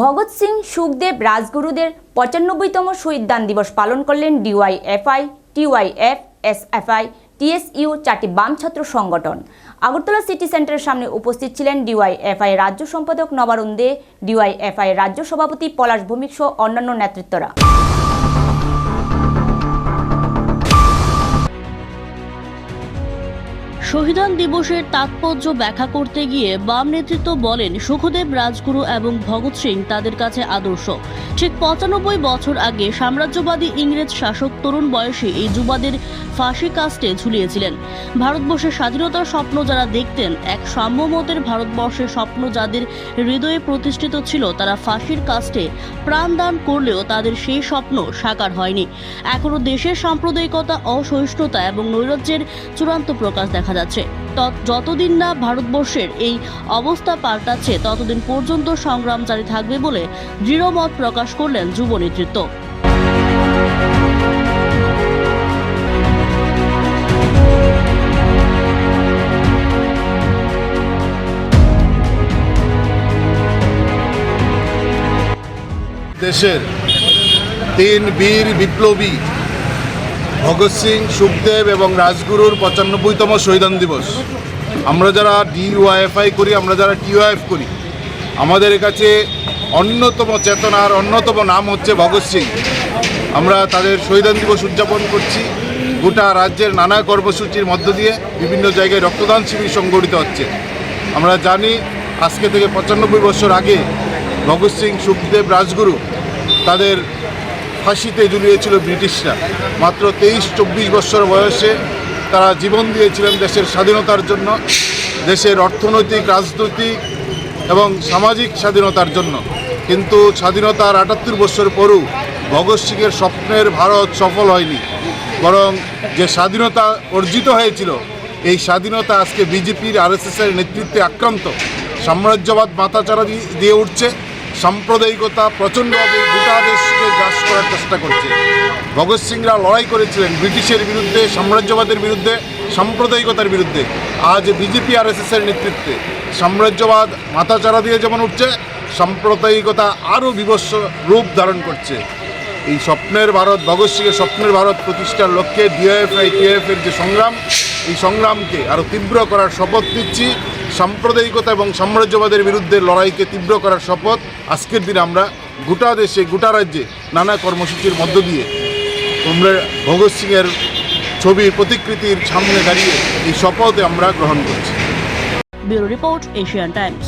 ভগৎ সিং, সুখদেব, রাজগুরুদের পঁচানব্বইতম শহীদদান দিবস পালন করলেন ডিওয়াইএফআই, টিওয়াইএফ, এসএফআই, টিএসইউ চারটি বাম ছাত্র সংগঠন। আগরতলা সিটি সেন্টারের সামনে উপস্থিত ছিলেন ডিওয়াইএফআই রাজ্য সম্পাদক নবারুণ দে, ডিওয়াইএফআই রাজ্য সভাপতি পলাশ ভৌমিক সহ অন্যান্য নেতৃত্বরা। শহীদান দিবসের তাৎপর্য ব্যাখ্যা করতে গিয়ে বাম নেতৃত্ব বলেন, সুখদেব, রাজগুরু এবং ভগৎ সিং তাদের কাছে আদর্শ। ঠিক পঁচানব্বই বছর আগে সাম্রাজ্যবাদী ইংরেজ শাসক তরুণ বয়সে এই যুবাদের ফাঁসি কাস্টে ঝুলিয়েছিলেন। ভারতবর্ষের স্বাধীনতার স্বপ্ন যারা দেখতেন, এক সাম্যমতের ভারতবর্ষের স্বপ্ন যাদের হৃদয়ে প্রতিষ্ঠিত ছিল, তারা ফাঁসির কাস্টে প্রাণদান করলেও তাদের সেই স্বপ্ন সাকার হয়নি। এখনও দেশের সাম্প্রদায়িকতা, অসহিষ্ণুতা এবং নৈরাজ্যের চূড়ান্ত প্রকাশ দেখা যাচ্ছে। যতদিন না ভারতবর্ষের এই অবস্থা পাল্টাচ্ছে, ততদিন পর্যন্ত সংগ্রাম জারি থাকবে বলে দৃঢ় মত প্রকাশ করলেন যুব নেতৃত্ব। দেশের তিন বীর বিপ্লবী ভগৎ সিং, সুখদেব এবং রাজগুরুর পঁচানব্বইতম শহীদান দিবস। আমরা যারা ডিওয়াইএফআই করি, আমরা যারা টিওআইএফ করি, আমাদের কাছে অন্যতম চেতনার অন্যতম নাম হচ্ছে ভগৎ সিং। আমরা তাদের শহীদান দিবস উদযাপন করছি। গোটা রাজ্যের নানা কর্মসূচির মধ্য দিয়ে বিভিন্ন জায়গায় রক্তদান শিবির সংগঠিত হচ্ছে। আমরা জানি, আজকে থেকে পঁচানব্বই বছর আগে ভগৎ সিং, সুখদেব, রাজগুরু তাদের ফাঁসিতে ঝুলিয়েছিল ব্রিটিশরা। মাত্র তেইশ, চব্বিশ বছর বয়সে তারা জীবন দিয়েছিলেন দেশের স্বাধীনতার জন্য, দেশের অর্থনৈতিক, রাজনৈতিক এবং সামাজিক স্বাধীনতার জন্য। কিন্তু স্বাধীনতার আটাত্তর বছর পরও ভগৎ সিংয়ের স্বপ্নের ভারত সফল হয়নি। বরং যে স্বাধীনতা অর্জিত হয়েছিল, এই স্বাধীনতা আজকে বিজেপির আরএসএসের নেতৃত্বে আক্রান্ত। সাম্রাজ্যবাদ মাথাচাড়া দিয়ে- দিয়ে উঠছে। সাম্প্রদায়িকতা, প্রচণ্ডভাবে গোটা দেশকে গ্রাস করার চেষ্টা করছে। ভগৎ সিংরা লড়াই করেছিলেন ব্রিটিশের বিরুদ্ধে, সাম্রাজ্যবাদের বিরুদ্ধে, সাম্প্রদায়িকতার বিরুদ্ধে। আজ বিজেপি আর এর নেতৃত্বে। সাম্রাজ্যবাদ মাথাচাড়া দিয়ে যেমন উঠছে, সাম্প্রদায়িকতা আরও বিভৎস রূপ ধারণ করছে। এই স্বপ্নের ভারত, ভগৎ সিংয়ের স্বপ্নের ভারত প্রতিষ্ঠার লক্ষ্যে ডিএফআই টিএফ এর যে সংগ্রাম, এই সংগ্রামকে আরও তীব্র করার শপথ নিচ্ছি। সাম্প্রদায়িকতা এবং সাম্রাজ্যবাদের বিরুদ্ধে লড়াইকে তীব্র করার শপথ আজকের দিনে আমরা গোটা দেশে, গোটা রাজ্যে নানা কর্মসূচির মধ্য দিয়ে আমরা ভগৎ সিংয়ের ছবির প্রতিকৃতির সামনে দাঁড়িয়ে এই শপথে আমরা গ্রহণ করছি। Bureau report Asian Times.